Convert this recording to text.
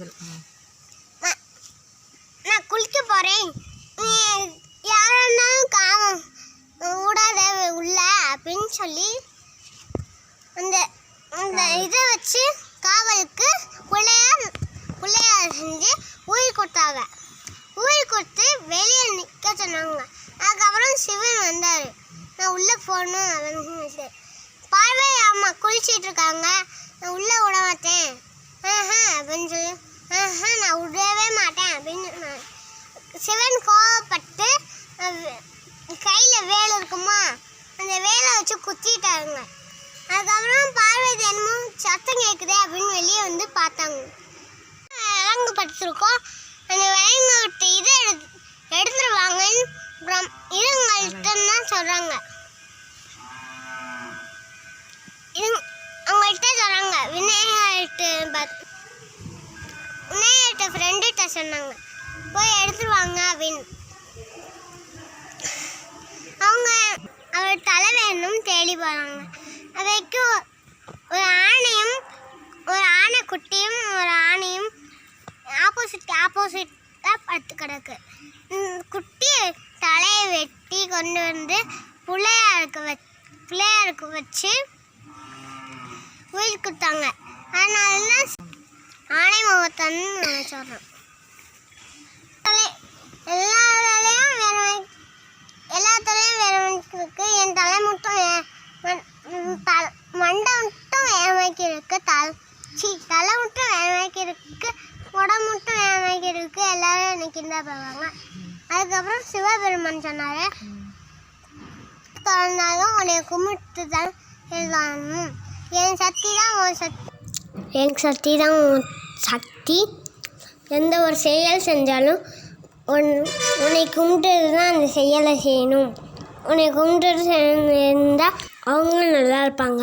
மஞ்சள் நான் குளிக்க போகிறேன் யாருன்னாலும் காவம் விடாத உள்ள அப்படின்னு சொல்லி அந்த அந்த இதை வச்சு காவலுக்கு குள்ளையார் குள்ளையார் செஞ்சு ஊறி கொடுத்தாங்க. ஊறி கொடுத்து வெளியே நிற்க சொன்னாங்க. அதுக்கப்புறம் சிவன் வந்தார். நான் உள்ளே போகணும் அப்படின்னு பார்வை அம்மா குளிச்சிட்டு இருக்காங்க. நான் உள்ளே நான் விடவே மாட்டேன் அப்படின்னு சொன்னாங்க சிவன் கோவப்பட்டு கையில் வேலை இருக்குமா? அந்த வேலை வச்சு குத்திட்டாங்க. அதுக்கப்புறம் பார்வதி என்னமோ சத்தம் கேட்குதே அப்படின்னு வெளியே வந்து பார்த்தாங்க. விலங்கு ஃப்ரெண்டுகிட்ட சொன்னாங்க. போய் எடுத்துருவாங்க அப்படின்னு. அவங்க அவர் தலை வேணும் தேடி போகிறாங்க அவைக்கு ஒரு ஆணையும் ஒரு ஆணை குட்டியும் ஒரு ஆணையும் ஆப்போசிட் ஆப்போசிட்டாக படுத்து கிடக்கு. குட்டி தலையை வெட்டி கொண்டு வந்து பிள்ளையாருக்கு வ பிள்ளையாருக்கு வச்சு உயிர் கொடுத்தாங்க. அதனால தான் ஆணை முகத்தன்னு நான் சொல்கிறேன் எல்லா வேறு எல்லாத்துலேயும் மாதிரி எல்லா என் தலை மட்டும் மண்- மண்டை மட்டும் வேற மாதிரி இருக்கு தலை தலை மட்டும் வேற மாதிரி இருக்கு உடம்பு மட்டும் வேற இருக்கு எல்லாரும் எனக்கு இந்த போவாங்க அதுக்கப்புறம் சிவபெருமான் சொன்னார். தொடர்ந்தாலும் உன்னை கும்பிட்டு தான் எழுதணும் என் சக்தி தான் உன் சக்தி. என் சக்தி தான் உன் சக்தி. எந்த ஒரு செயல் செஞ்சாலும் உன் உன்னை கும்பிட்டு தான் அந்த செயலை செய்யணும். உன்னை கும்பிட்டு இருந்தால் அவங்களும் நல்லா இருப்பாங்க.